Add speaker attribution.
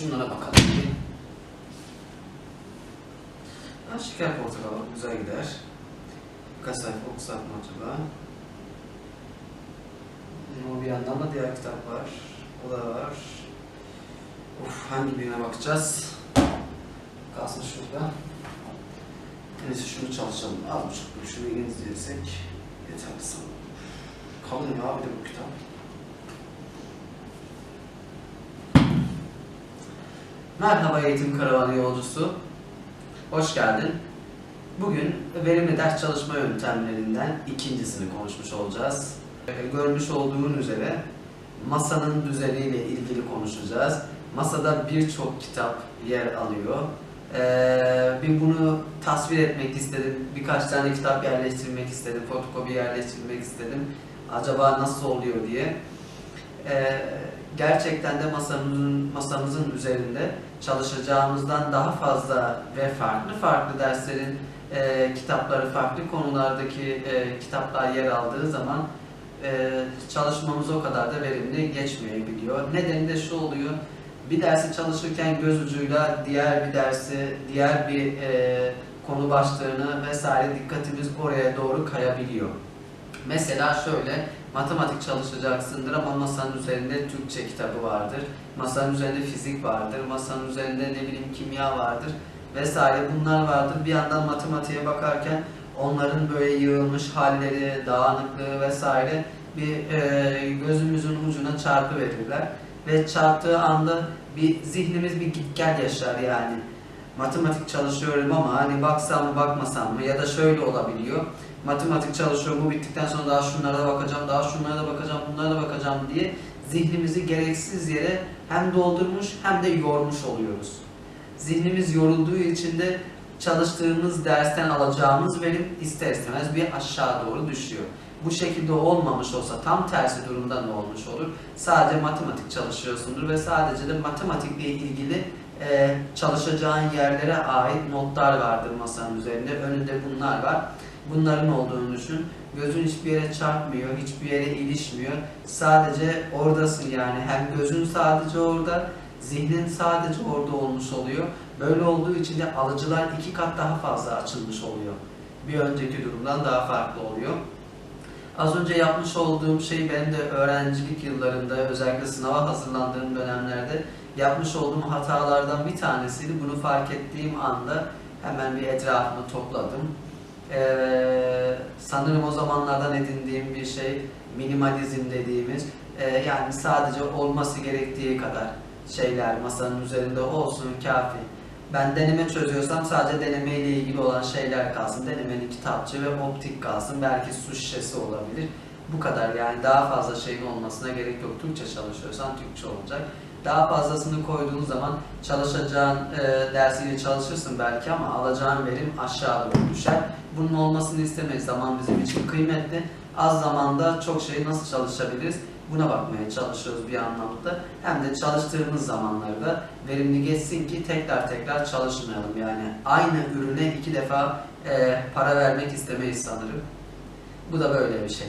Speaker 1: şunlara bakalım. Ha, şeker portakal güzel gider. Birkaç sayfa okusak mı acaba? Ama bir yandan da diğer kitap var. O da var. Of hangi birine bakacağız? Kalsın şurada. Neyse şunu çalışalım. Az buçuk şunu izleyecek. Yeterli sanırım. Kalın ya bir de bu kitap. Merhaba eğitim karavanı yolcusu. Hoş geldin. Bugün verimli ders çalışma yöntemlerinden ikincisini konuşmuş olacağız. Ee, Görmüş olduğun üzere masanın düzeniyle ilgili konuşacağız. Masada birçok kitap yer alıyor. Ee, bir bunu tasvir etmek istedim. Birkaç tane kitap yerleştirmek istedim. Fotokopi yerleştirmek istedim. Acaba nasıl oluyor diye. Ee, gerçekten de masamızın, masamızın üzerinde çalışacağımızdan daha fazla ve farklı farklı derslerin e, kitapları, farklı konulardaki e, kitaplar yer aldığı zaman e, çalışmamız o kadar da verimli geçmeyebiliyor. Nedeni de şu oluyor, bir dersi çalışırken göz ucuyla diğer bir dersi, diğer bir e, konu başlığını vesaire dikkatimiz oraya doğru kayabiliyor. Mesela şöyle, matematik çalışacaksındır ama masanın üzerinde Türkçe kitabı vardır. Masanın üzerinde fizik vardır, masanın üzerinde ne bileyim kimya vardır vesaire bunlar vardır. Bir yandan matematiğe bakarken onların böyle yığılmış halleri, dağınıklığı vesaire bir e, gözümüzün ucuna çarpı verirler ve çarptığı anda bir zihnimiz bir git gel yaşar yani. Matematik çalışıyorum ama hani baksam mı bakmasam mı ya da şöyle olabiliyor. Matematik çalışıyorum bu bittikten sonra daha şunlara da bakacağım, daha şunlara da bakacağım, bunlara da bakacağım diye zihnimizi gereksiz yere hem doldurmuş hem de yormuş oluyoruz. Zihnimiz yorulduğu için de çalıştığımız dersten alacağımız verim ister istemez bir aşağı doğru düşüyor. Bu şekilde olmamış olsa tam tersi durumda ne olmuş olur? Sadece matematik çalışıyorsundur ve sadece de matematikle ilgili e, çalışacağın yerlere ait notlar vardır masanın üzerinde. Önünde bunlar var. Bunların olduğunu düşün. Gözün hiçbir yere çarpmıyor, hiçbir yere ilişmiyor. Sadece oradasın yani. Hem gözün sadece orada, zihnin sadece orada olmuş oluyor. Böyle olduğu için de alıcılar iki kat daha fazla açılmış oluyor. Bir önceki durumdan daha farklı oluyor. Az önce yapmış olduğum şey benim de öğrencilik yıllarında özellikle sınava hazırlandığım dönemlerde yapmış olduğum hatalardan bir tanesiydi. Bunu fark ettiğim anda hemen bir etrafımı topladım. Ee, sanırım o zamanlardan edindiğim bir şey minimalizm dediğimiz e, yani sadece olması gerektiği kadar şeyler masanın üzerinde olsun kafi. Ben deneme çözüyorsam sadece deneme ile ilgili olan şeyler kalsın. Denemenin kitapçı ve optik kalsın. Belki su şişesi olabilir. Bu kadar yani daha fazla şeyin olmasına gerek yok. Türkçe çalışıyorsan Türkçe olacak. Daha fazlasını koyduğun zaman çalışacağın e, dersiyle çalışırsın belki ama alacağın verim aşağı doğru düşer. Bunun olmasını istemeyiz. Zaman bizim için kıymetli. Az zamanda çok şeyi nasıl çalışabiliriz? Buna bakmaya çalışıyoruz bir anlamda. Hem de çalıştığımız zamanları da verimli geçsin ki tekrar tekrar çalışmayalım. Yani aynı ürüne iki defa e, para vermek istemeyiz sanırım. Bu da böyle bir şey.